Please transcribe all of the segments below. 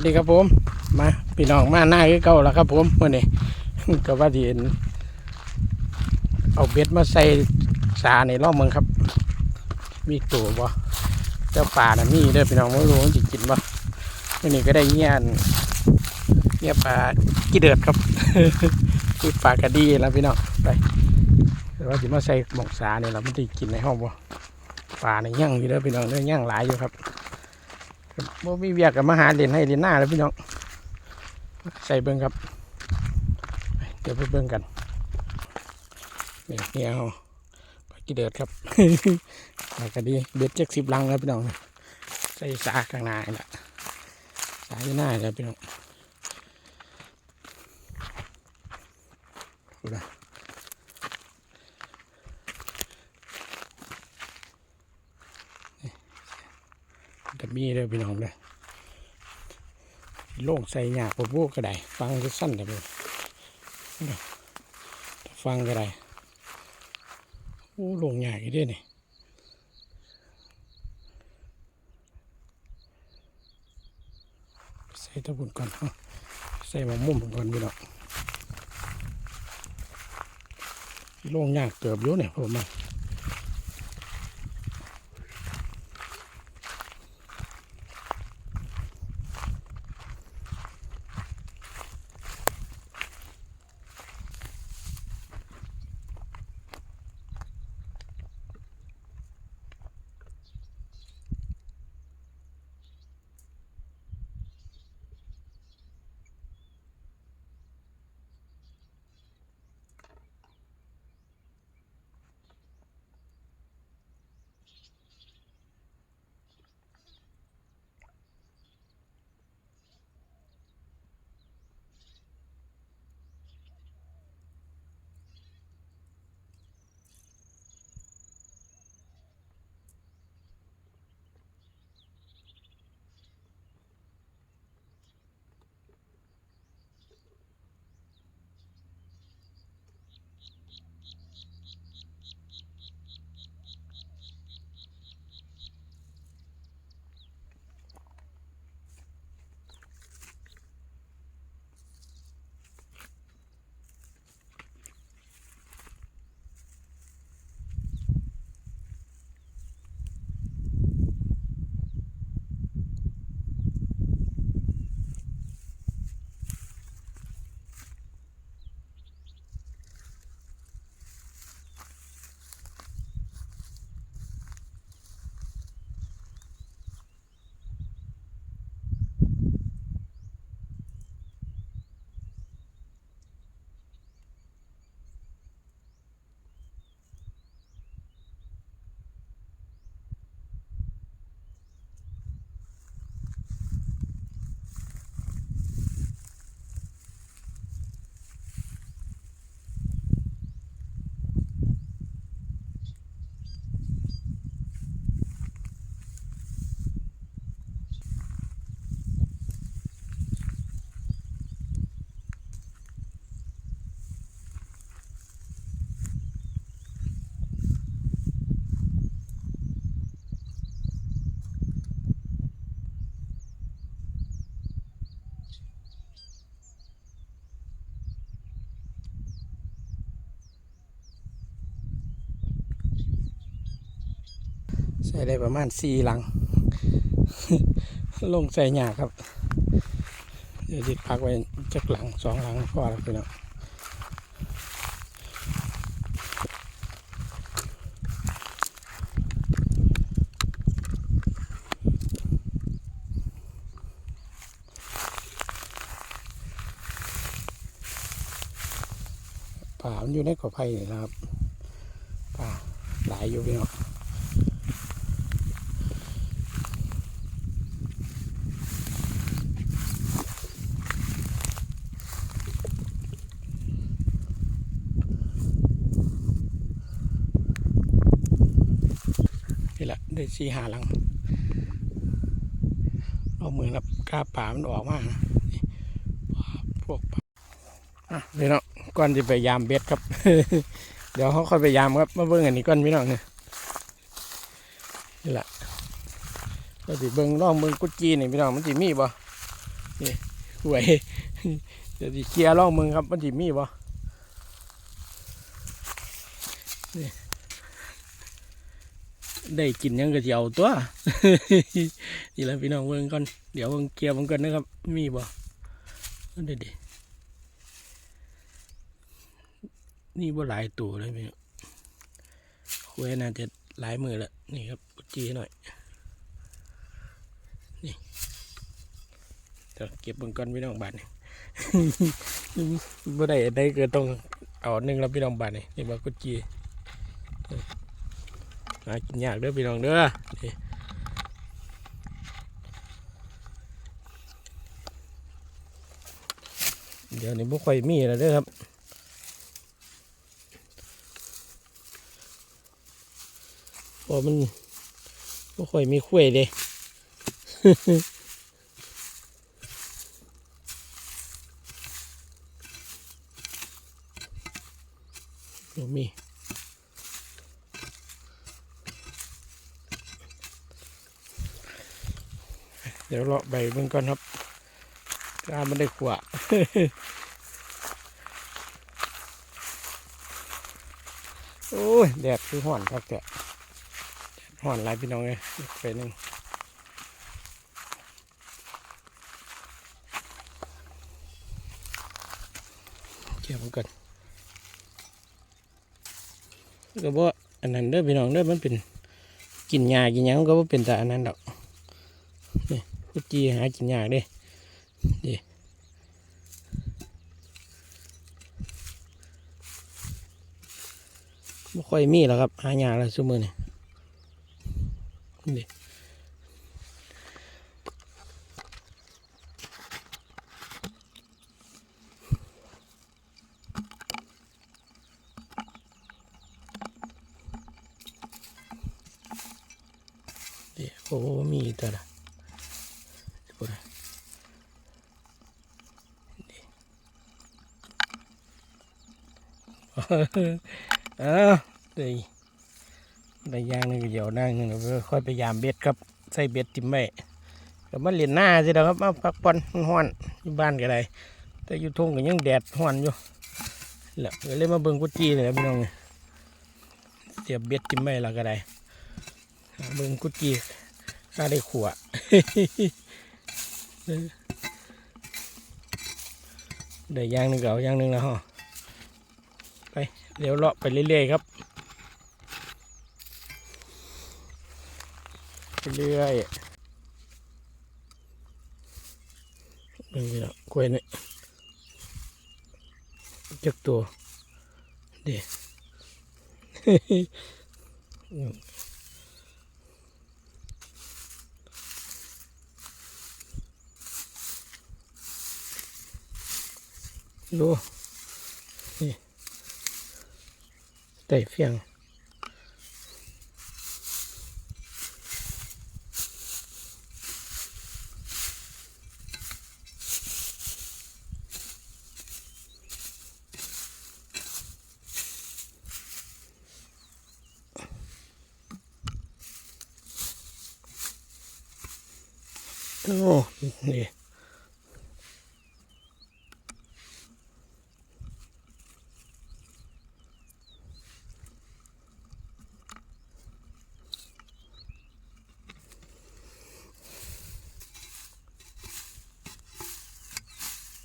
วัสดีครับผม มาพี่น้องมาหน้าคือเก่าแล้วครับผมเมื่อนี้ก็ว่าที่เห็นเอาเบ็ดมาใส่สาในร่อบเมืองครับ มีตัวบ่เจ้าป่าน่ะมีเด้อพี่น้องไม่รู้ว่าจะกินบ่เมื่อนี้ก็ได้เงี้ยนเงี้ยปลากี่เดือดครับคือปลากระดีแล้วพี่น้องไปแต่ว่าที่มาใส่หมกสาเนี่ยเราไม่ได้กินในห้องบ่ปลาในยย่างอยู่เด้อพี่น้องเด้อย่างหลายอยู่ครับ บ่มีเวียกกับมาหาเล่นให้เล่นหน้าแล้วพี่น้อง ใส่เบิ้งครับ เดี๋ยวไปเบิ้งกันนี่นี่เอาไปกี่เดือดครับไปกันดีเบ็ดเจ็กสิบลังแล้วพี่น้อง ใส่สาข้างหน้านี่แหละสาอยู่หน้าแล้วพี่น้องดูนะ จะมีเลยพี่น้องเลยโล่งใส่หยาบพวกก็ได้ ฟังก็สั้นแต่เดียฟังก็ได้โอ้โลงใหญ่ด้วยนี่ใส่ตะบุนก่อนเนาะใส่หมะมุมก่อนพี่น้องโล่งยากเกือบอยู่เนี่ยผมมา ใส่ได้ประมาณสี่หลัง ลงใส่หยาครับเดี๋ยวจิพักไว้จักหลังสองหลังพอแล้วพี่น้องป่ามันอยู่ในกอไผ่นี่นะครับป่าหลายอยู่พี่น้อง นี่แหละ ได้สี่หาหลังเอาเหมือนกับกาป่ามันออกมานะพวกอะพี่น้องก่อนจะไปยามเบ็ดครับ เดี๋ยวเขาค่อยไปยามครับมาเบิ้งอันนี้ก่อนพี่น้องเนี่ยนี่แหละก็สิเบิ้งล่องเบิ้งกุจีนี่พี่น้องมันสิมีบ่นี่หวยเดี๋ยวสิเคลียร์ล่องมึงครับมันสิมีบ่ ได้กินยังก็สิเอาตัวนี่แหละพี่น้องเบิ่งก่อนเดี๋ยวเบิ่งเคลียร์มันก่อนนะครับ มีบ่เด็ดนี่บ่หลายตัวเลยพี่น้องหวยน่าจะหลายมือล้วนี่ครับจีหน่อยนี่เดี๋ยวเก็บเบิ่งก่อนพี่น้องบาทนี่บ่ได้ได้ก็ต้องเอาหนึ่งแล้วพี่น้องบาทนี่นี่บ่กุจี หากินยากเด้อพี่น้องเด้อเดี๋ยวนี้บ่ค่อยมีแล้วเด้อครับพราะมันบ่ค่อยมีคุ้ยเด้มี เดี๋ยวเลาะใบเบิ่งก่อนครับกล้ามันได้ขวาโอ้ยแดดคือห่อนครับแกะห่อนหลายพี่น้องเลยไปหนึ่งเกี่ยวมันก่อนก็บ่อันนั้นเด้อพี่น้องเด้อมันเป็นกินยากินยังก็บ่เป็นแต่อันนั้นดอก นี่พุจีหากินยากเด้ดิบ่ค่อยมีแล้วครับ หายากแล้วซุมื้อนี่ดิดิโอ้มีตัวละตัวละ เอ้าได้ได้ยางหนึงก็เดี๋ยวนั่งหนึงก็ค่อยไปยามเบ็ดครับ ใส่เบ็ดติ่มไว้ก็มาเรียนหน้าสิแล้วครับมาพักผ่อนมันร้อนอยู่บ้านก็ได้แต่อยู่ทุ่งก็ยังแดดร้อนอยู่และก็เลยมาเบิ่งกุจีเลยครับพี่น้องเสียบเบ็ดติ่มไว้แล้วก็ได้เบิ่งกุจีข้าได้ขวได้ยางหนึงก็เอายางหนึงแล้วฮะ เดี๋ยวเลาะไปเรื่อยๆครับไปเรื่อยนี่ละกล้วยนี่จักตัวเดี๋ยวดูนี่ ได้เฟียง โอ้นี่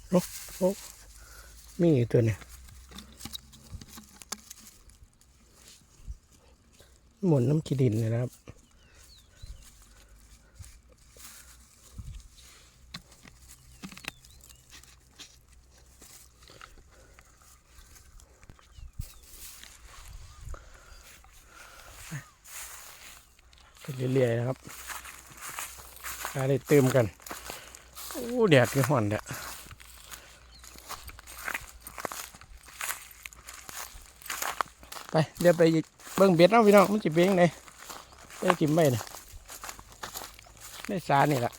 โอ้โอ้ มีอีกตัวเนี่ยหมุนน้ำขี้ดินเลยนะครับไปเรื่อยๆนะครับหาได้เติมกัน โอ้แดดคือห่อนเด้อ ไปเดี๋ยวไปเบิ่งเบ็ดเนาพี่น้องมันจะเบ่งเลยได้กินไปนะได้สานี่แหละ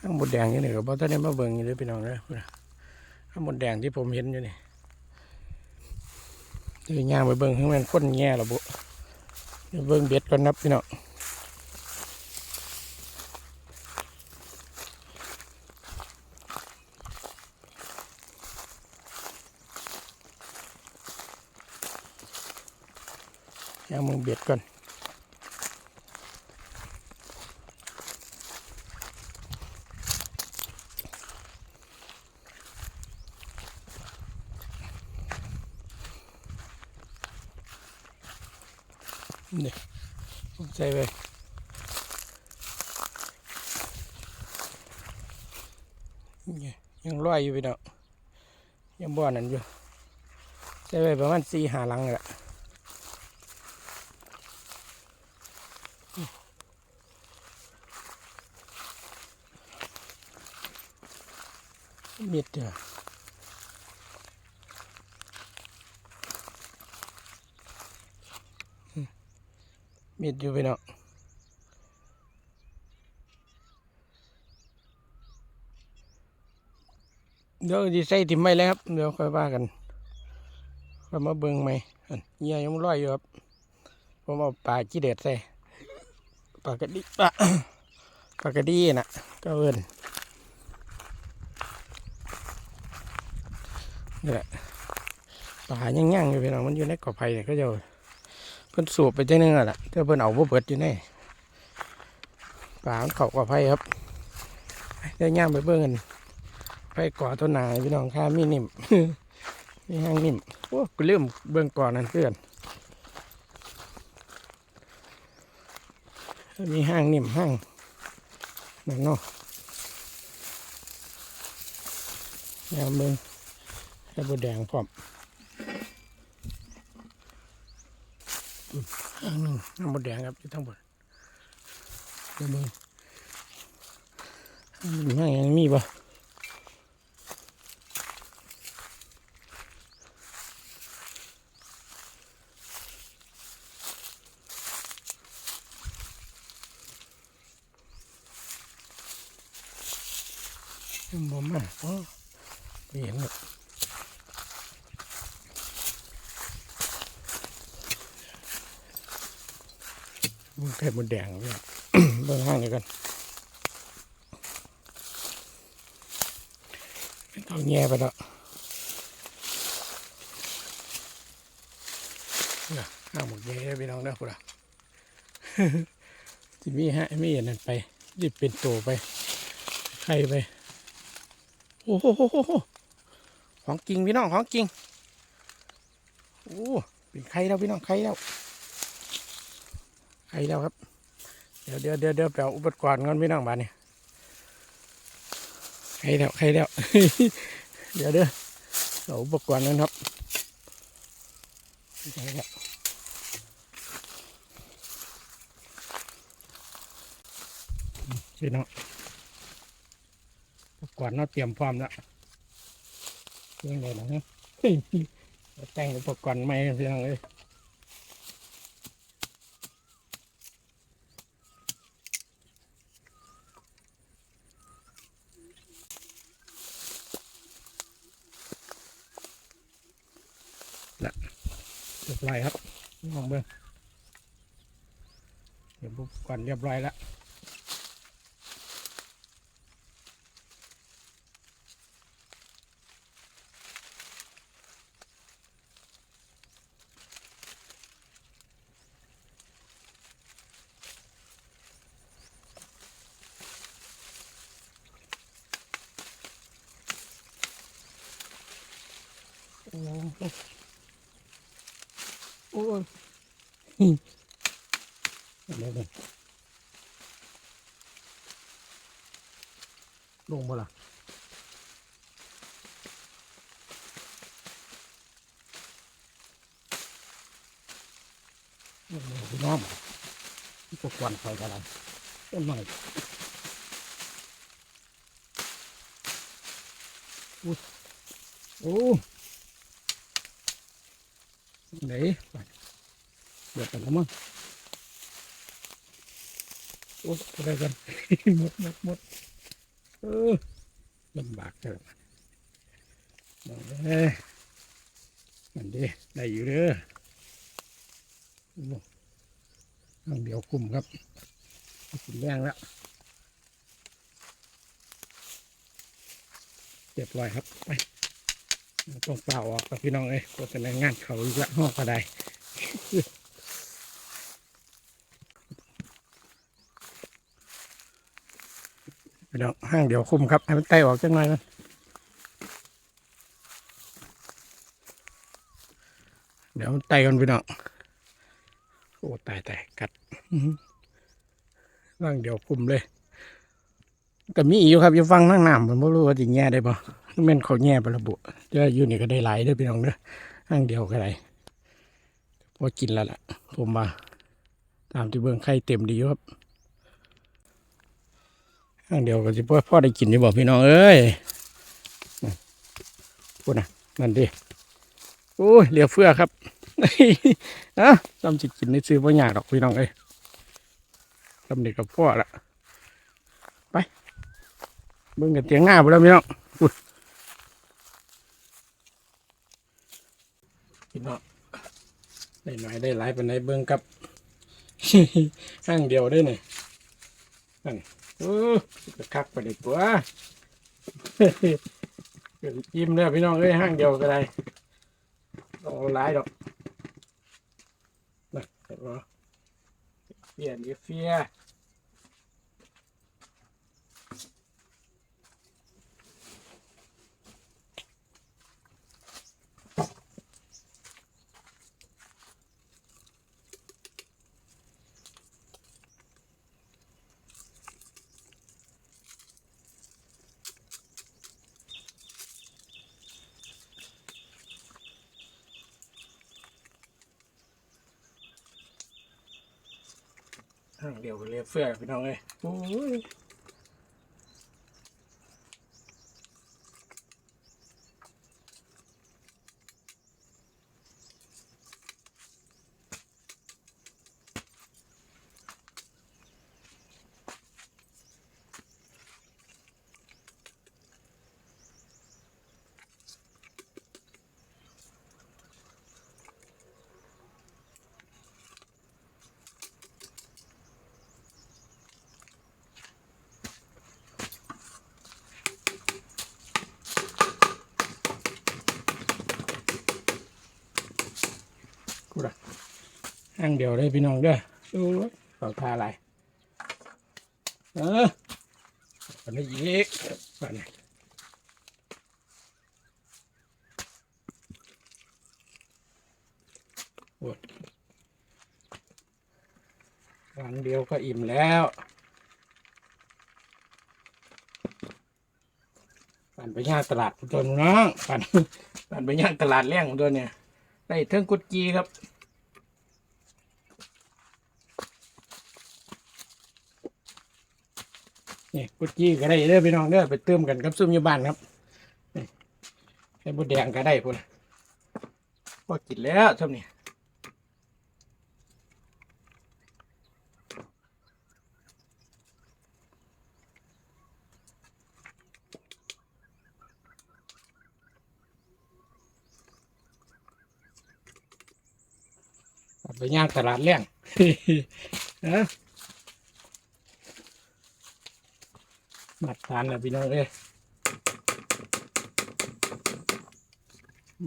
ข้างบดแดงนี่นี่ก็บ่ทันได้มาเบิ่งอยู่เลยพี่น้องเด้อข้างบดแดงที่ผมเห็นอยู่นี่ เดี๋ยวย่างไปเบิ่งให้มันพ่นแง่ระบุเดี๋ยวเบิ่งเบ็ดก่อนนับพี่น้องย่าง นี่ใส่ไปนี่ยังลอยอยู่พี่น้องยังบ่อนั่นอยู่ใส่ไปประมาณสี่หาลังแหละมิดเด้อ มิดอยู่พี่น้องเดี๋ยวดีใส่ถิ่มไม่แล้วครับ เดี๋ยวค่อยว่ากันค่อยมาเบิ่งไหมอันเหี้ยยังลอยอยู่ครับ ผมเอาปลาจีเด็ดใส่ปลากระดิปลาปลากระดีน่ะ ก็เอินนี่แหละปลาย่างๆอยู่พี่น้องมันอยู่ในกอไผ่เนี่ยก็จะ พิ่นสูบไปจังนึงอะล่ะแต่เพิ่นเอาบ่เบิดอยู่ในปลาเขากอไผ่ครับเดี๋ยวย่างไปเบิ่งกันไปก่อต้นนายพี่น้องข้ามีนิ่มมีห้างนิ่มโอ้กูลืมเบิ่งก่อนนั่นเพื่อนมีห้างนิ่มห้างนั่นเนาะยามเบิ่งให้บดแดงพร้อม อืมห้างหนึ่งน้ำบดแดงครับอยู่ทั้งหมดเดี๋ยวเบิ่งห้างหนึ่งห้างยังมีบ่ยังบ่มาอ๋อไม่เห็นหรอก มดแดงเนี่ยเบิ่งห้างเดียวกันเอาแง่ไปแล้วเนี่ยห้างหมดแง่ไปน้องเด้อพุ่นอะที่มีฮะไม่เห็นนั่นไปรีบเป็นตัวไปไข่ไป โอ้โหโหโหโหของจริงพี่น้องของจริงโอ้เป็นไข่แล้วพี่น้องไข่แล้ว ไข่แล้วครับ เดี๋ยวเดี๋ยวเดี๋ยวเดี๋ยวไปเอาอุปกรณ์ก่อนพี่น้องบ้านนี่ไข่แล้วไข่แล้วเดี๋ยวเดี๋ยวเอาอุปกรณ์นั้นครับไข่แล้วพี่น้องอุปกรณ์เราเตรียมพร้อมแล้วเรื่องอะไรนะเฮ้ยแต่งอุปกรณ์ใหม่พี่น้องเลยละเรียบร้อยครับมองเบิ้ง เดี๋ยวอุปกรณ์เรียบร้อยแล้วโอ้โหโอ้ยอืมเดี๋ยวเดี๋ยว ลงบ่ล่ะโอ้โหพี่น้องที่ตกวนคอยกันอะไรต้นหน่อยอุ้ยโอ้ไหนไปเดี๋ยวกันมั้งโอ้อะไรกันหมดหมดหมด ลำบากเกินบอกเลยมันดีได้อยู่เด้อโอ้ทางเดียวคุมครับคุมแรงแล้วเรียบร้อยครับไปต้องเปล่าออกกับพี่น้องเอ้ยโฆษณางานเขาอีกละห้องก็ได พี่น้องห้างเดี๋ยวคุมครับ ให้มันไตออกจังหน่อยมันเดี๋ยวมันไตกันพี่น้องโอ้ตายตายกัดอื้อหือห้างเดี๋ยวคุมเลยแต่มีอีกอยู่ครับอยู่ฟังนั่งน้ำผมไม่รู้ว่าจะแง่ได้ปะแม่นเขาแง่ไประบุเดี๋ยวอยู่นี่ก็ได้หลายด้อพี่น้องเด้อห้างเดียวก็ได้พอกินแล้วล่ะ ผมมา ตามที่เบื้องไข่เต็มดีครับ ห้างเดียวก็สิพ่อพ่อได้กินอยู่บอกพี่น้องเอ้ยพูดนะนั่นดิโอ้ยเหลียวเฟือครับอะจำจิกินในซื้อพ่อยากดอกพี่น้องเอ้ยจำเด็กกับพ่อละไปเบิ่งกันเตียงหน้าไปแล้วพี่น้องพี่น้องได้หน่อยได้หลายเป็นไหนเบิ่งกับห้างเดียวได้เนี่ยนั่น โอ้กระคักไปเด็กตัวยิ้มเลยพี่น้องเอ้ยห้างเดียวก็ได้ต้องร้าหลายดอกนะเห็นไหมเฟียนี่เฟีย ห้าง เฟื่อพี่น้องเลยโอ้ยางเดียวเลยพี่น้องเด้อโอ้ยเขาทาอะไรเออปันนี้อีกปันนี้โอ้ยวันเดียวก็อิ่มแล้วปั่นไปย่างตลาดตัวน้องปั่นปั่นไปย่างตลาดเลี้ยงตัวเนี่ยได้เทิงกุดจีครับ นี่กุดจีก็ได้เด้อพี่น้องเด้อไปเติมกันกับซุ่มอยู่บ้านครับนี่ไอ้บุดแดงก็ได้พุ่นพอกินแล้วช่วนี้ไปย่างตลาดเลี้ยงเอ้ อมาทานแล้วพี่น้องเอ้ย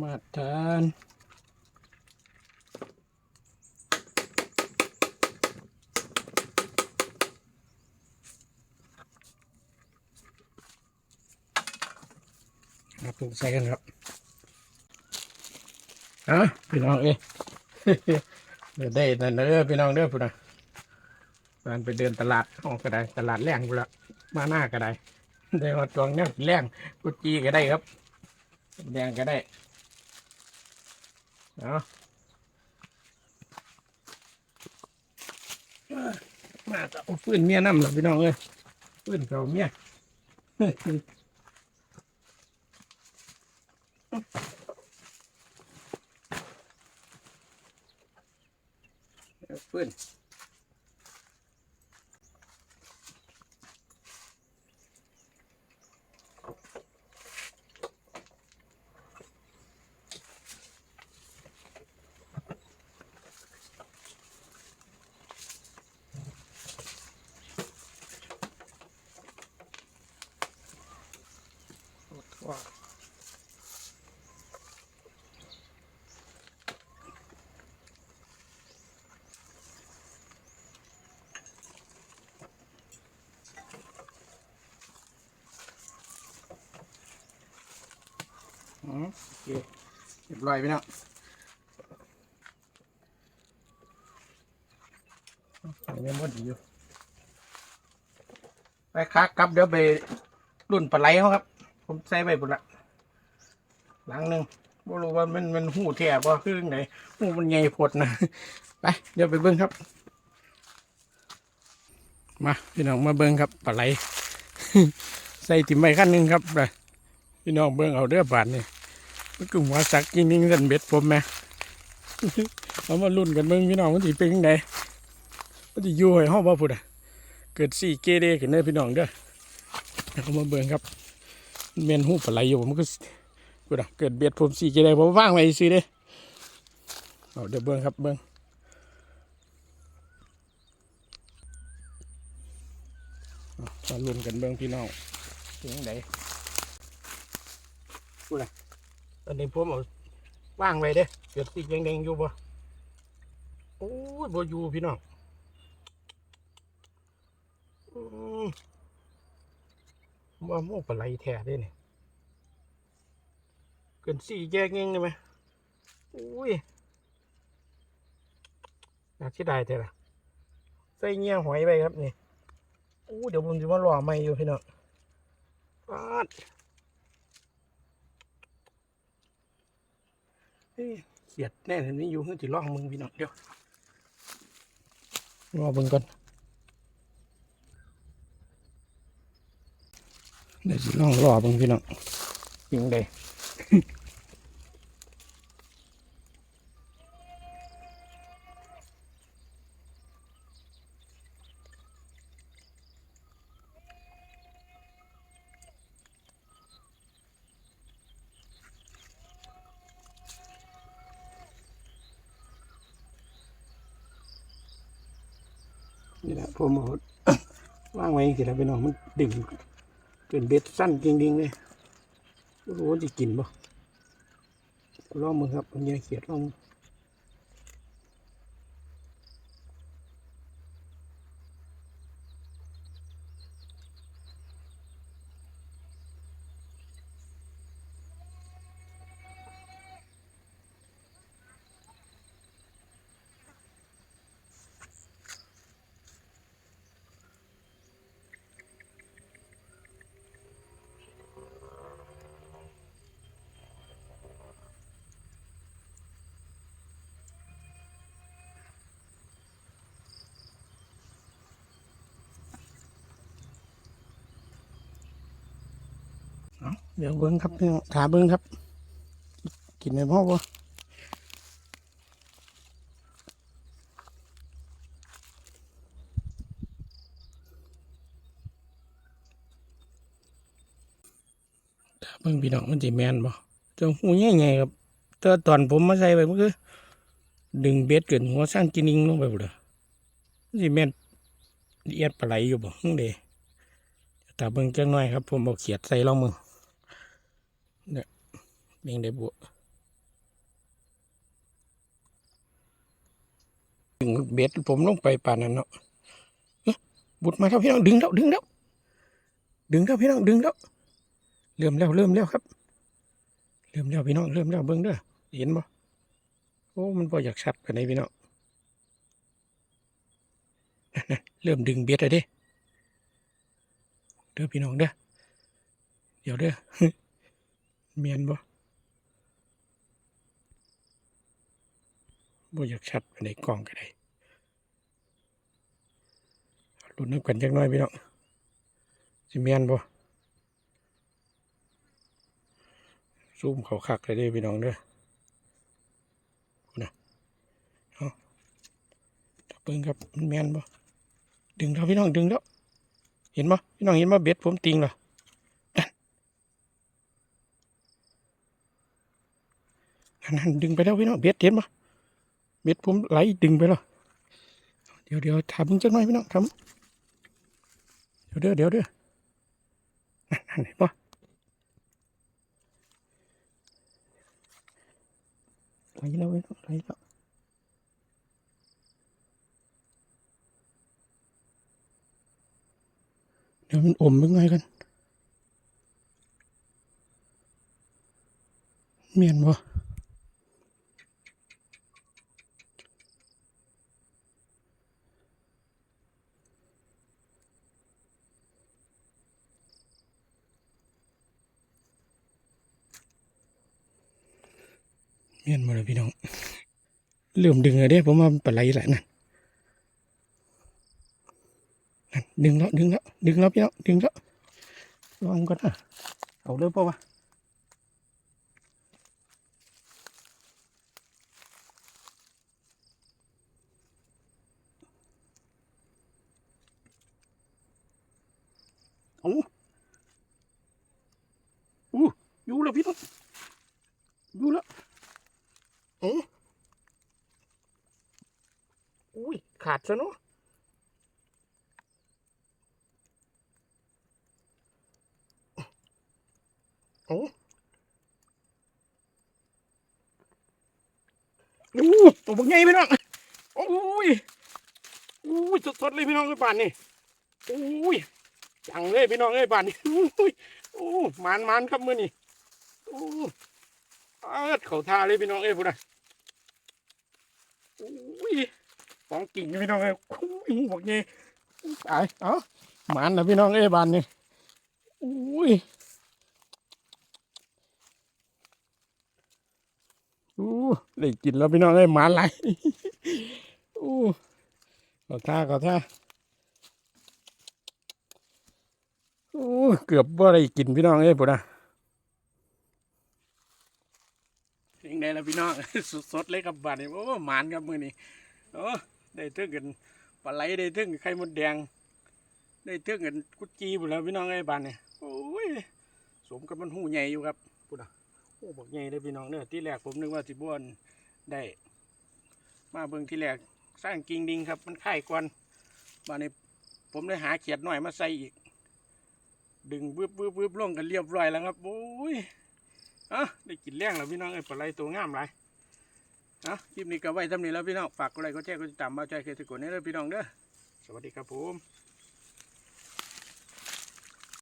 มาทานมาปรุงใส่กันครับอะพี่น้องเอ้ยเดี๋ยวได้นั่นเด้อพี่น้องเด้อพุ่นนะการไปเดินตลาดออกก็ได้ตลาดแรงพุ่นละ มาหน้าก็ได้ได้มาตวงเนี่ยแรงกุจีก็ได้ครับแดงก็ได้เอามาจะเอาฟื้นเมียน้ำหรอพี่น้องเอ้ยฟื้นเขาเมีย โอเคเรียบร้อยไปแล้วยังไม่หมดอยู่ไปคักครับเดี๋ยวไปรุ่นปลาไหลเขาครับ ผมใส่ไปบุละหลังหนึ่งบ่รู้ว่ามันมันหูแถบว่าคือไหนหูมันใหญ่พดนะไปเดี๋ยวไปเบิ้งครับ มาพี่น้องมาเบิ้งครับปลาไหลใส่ติ่มไปขั้นหนึ่งครับไปพี่น้องเบิ้งเอาเด้อบาทนี่ มันกลุ่มหัว่าสักจริงจริงสันเบ็ดผมแหม่เอามารุ่นกันเบิ้งพี่น้องมันสิเป็นยังไงมันสิอยู่ให้ห้องบ่พูดอะ เกิดสี่เกเรขึ้นได้อพี่น้องเด้อเอามาเบิ่งครับเมนหูปลาไหลอยู่มันก็กูดะเกิดเบียดผมสี่เกเรผมว่างไว้ซื้อเด้อเอาเดี๋ยวเบิ่งครับเบิ่งมาลุ้นกันเบิ่งพี่น้องเป็นยังไงกูดะ อันนี้ผมเอาว่างไว้เด้อเกิดสีแดงๆอยู่บ่โอ้ยบ่อยู่พี่น้องอืมว่าโมกปลาไหลแท้ได้เนี่ยเกินสี่แยกเงี้ยได้ไหมอุ้ยอยากที่ได้แต่ละใส่เงี้ยหอยไปครับนี่อู้เดี๋ยวผมจะมาหล่อไม่อยู่พี่น้องปาด เฮ้ยเขียดแน่เห็นนี้อยู่เพื่อจะล่องมึงพี่น้องเดี๋ยวรอเบิ่งก่อนเดี๋ยวสิลองรอเบังพี่น้องยิงได้นี่แหละ ผมเอาว่างไว้สิแล้วพี่น้องมันดึงเกินเบ็ดสั้นจริงๆเลยไม่รู้ว่าจะกินบ่ลองมือครับมันยังเขียดลองมือ เดี๋ยวเบิ้งครับพี่องขาเบิ้งครับ กินในพ่อบ่ขาเบิ้งพี่น้องมันจะแมนบ่จ้าหูใหญ่ๆครับแต่ตอนผมมาใส่ไปมันคือดึงเบ็ดเกินหัวสร้างกินนิงลงไปหมดเลยจะแมนเอียดปลาไหลอยู่บ่เดแต่เบิ้งจังหน่อยครับ ผมเอาเขียดใส่ลองมือ เนี่ยเบ่งได้บวดึงเบ็ดผมลงไปป่านนั้นเนาะบุดมาครับพี่น้องดึงแล้วดึงแล้วดึงแล้วพี่น้องดึงแล้วเริ่มแล้วเริ่มแล้วครับ เริ่มแล้วพี่น้องเริ่มแล้วเบิ่งเด้อเห็นบ่โอ้มันพออยากชัดไปไหนใดพี่น้องเริ่มดึงเบ็ดแล้วเด้เด้อพี่น้องเด้อเดี๋ยวเด้อ เมียนบ่บ่อยากชัดไปในกล้องก็ได้ลุ้นน้ำกันจักน่อยพี่น้องสิเมียนบ่ซูมเขาคักเลยด้พี่น้องเด้อดนะเอาจับเบิ่งครับมันเมียนบ่ดึงแล้วพี่น้องดึงแล้ว เห็นบ่พี่น้องเห็นบ่เบ็ดผมติงเหรอ นั่นดึงไปแล้วพี่น้องเบ็ดเห็นปะเบ็ดผมไหลดึงไปแล้วเดี๋ยวเดี๋ยวทำจังหน่อยพี่น้องทำเดี๋ยวเดี๋ยวเดี๋ยวเดี๋ยวนั่นเห็นปะไหลแล้วพี่น้องไหลแล้วเดี๋ยวมันอมเป็นไงกันเมียนบ่ เมียนบ่เลยพี่น้องเริ่มดึงเลยเด้ผมว่าปลาไหลแหละนั่นนั่นดึงแล้วดึงแล้วดึงแล้วพี่น้องดึงแล้วลองก่อนนะเอาเลยเปล่าวะโอ้อู้อยู่แล้วพี่น้องอยู่แล้ว อ้อุ้ย ขาดซะเนาะโอ้อู้ตัวบักใหญ่พี่น้อง โอ้ยอุ้ยสดๆเลยพี่น้องไอ้ยป่านนี่อุ้ยจังเลยพี่น้องเอ้ยบ้านนี้อุ้ยโอ้มันมันครับมือนี่โอ้ เอิดเขาทาเลยพี่น้องเอ้ยพูดนะอุ้ยของกิ่งพี่น้องเอ้ยอุ้ยบอกเงี้ยตายเอ้ามันนะพี่น้องเอ้ยบานนี้อุ้ยอู้ได้กินแล้วพี่น้องเอ้ยมันไรอู้เขาท่าเขาท่าโอ้เกือบว่าได้กินพี่น้องเอ้ยปุ่นนะ ยังไงล่ะพี่น้องสดๆเลยกับบาดนี่โอ้หมานครับมือนี่โอ้ได้เทึ่งกันปลาไหลได้เทึ่งไข่มดแดง ได้เทึ่งกันกุจีปุ่นแล้วพี่น้องเอ้บานนี่โอ้ยสมกับมันหูใหญ่อยู่ครับปุ่นนะโอ้บอกใหญ่เลยพี่น้องเนอะที่แรกผมนึกว่าสิบ้วนได้ มาเบิ่งที่แรกสร้างกิ่งดิงครับ มันไข่กวนบานนี้ผมได้หาเขียดหน่อยมาใส่อีก ดึงวืบวืบวืบลงกันเรียบร้อยแล้วครับโอ้ย อะได้กินแรงแล้วพี่น้องไอ้ยปลาไหลตัวงามไรอะคลิปนี้ก็ไว้ทำนี้แล้วพี่น้องฝากกดไลค์กดแชร์กดติดตามมาใจเคยสกุลนี้เลยพี่น้องเด้อสวัสดีครับผม